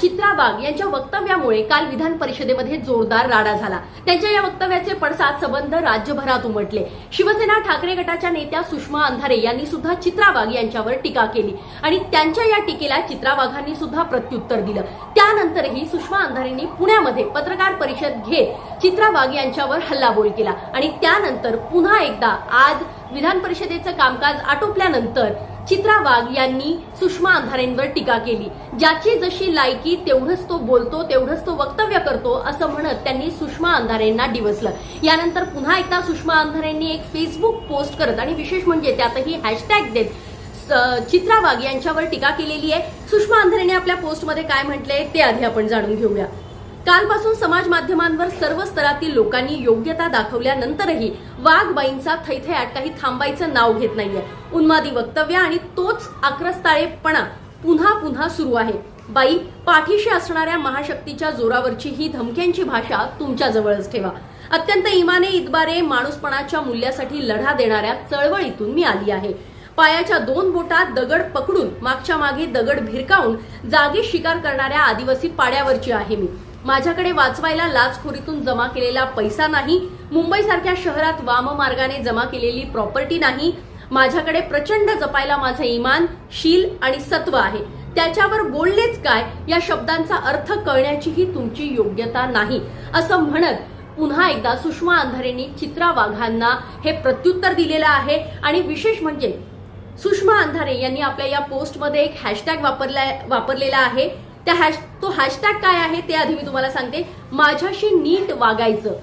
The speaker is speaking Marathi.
चित्रा वाघ यांच्या वक्तव्यामुळे काल विधान परिषदेमध्ये जोरदार राडा झाला. त्यांच्या या वक्तव्याचे पडसाद संबंध राज्यभरात उमटले. शिवसेना ठाकरे गटाच्या नेत्या सुषमा अंधारे यांनी सुद्धा चित्रा वाघ यांच्यावर टीका केली आणि त्यांच्या या टीकेला चित्रा वाघांनी सुद्धा प्रत्युत्तर दिलं. त्यानंतरही सुषमा अंधारेंनी पुण्यामध्ये पत्रकार परिषद घेत चित्रा वाघ यांच्यावर हल्लाबोल केला आणि त्यानंतर पुन्हा एकदा आज विधान परिषदेचं कामकाज आटोपल्यानंतर चित्रा वाघ यांनी सुषमा अंधारेंवर टीका केली. ज्याची जशी लायकी तेवढंच तो बोलतो तेवढंच तो वक्तव्य करतो असं म्हणत त्यांनी सुषमा अंधारेंना डिवसलं. यानंतर पुन्हा एकदा सुषमा अंधारेंनी एक फेसबुक पोस्ट करत आणि विशेष म्हणजे त्यातही हॅशटॅग देत स- चित्रा वाघ यांच्यावर टीका केलेली आहे. सुषमा अंधारेने आपल्या पोस्टमध्ये काय म्हटलंय ते आधी आपण जाणून घेऊया. कालपासून समाज माध्यमांवर सर्व स्तरातील लोकांनी योग्यता दाखवल्यानंतरही वाघबाईंचा थैथयाट काही थांबायचं नाव घेत नाहीये. उन्मादी वक्तव्य आणि तोच आक्रस्ताळेपणा पुन्हा पुन्हा सुरू आहे. बाई पाठीशी असणाऱ्या महाशक्तीच्या जोरावरची ही धमक्यांची भाषा तुमच्या जवळच ठेवा. अत्यंत इमाने इतबारे माणूसपणाच्या मूल्यासाठी लढा देणाऱ्या चळवळीतून मी आली आहे. पायाच्या दोन बोटात दगड पकडून मागच्या मागे दगड भिरकावून जागी शिकार करणाऱ्या आदिवासी पाड्यावरची आहे मी. माझ्याकडे वाचवायला लाचखोरीतून जमा केलेला पैसा नाही मुंबईसारख्या शहरात वाममार्गाने जमा केलेली प्रॉपर्टी नाही माझ्याकडे प्रचंड जपायला माझं इमान शील आणि सत्व आहे. त्याच्यावर बोललेच काय? या शब्दांचा अर्थ कळण्याचीही तुमची योग्यता नाही. असं म्हणत पुन्हा एकदा सुषमा अंधारेंनी चित्रा वाघांना हे प्रत्युत्तर दिलेलं आहे आणि विशेष म्हणजे सुषमा अंधारे यांनी आपल्या या पोस्टमध्ये एक हॅशटॅग वापरला वापरलेला आहे. त्या हॅश तो हॅशटॅग काय आहे ते आधी मी तुम्हाला सांगते. माझ्याशी नीट वागायचं.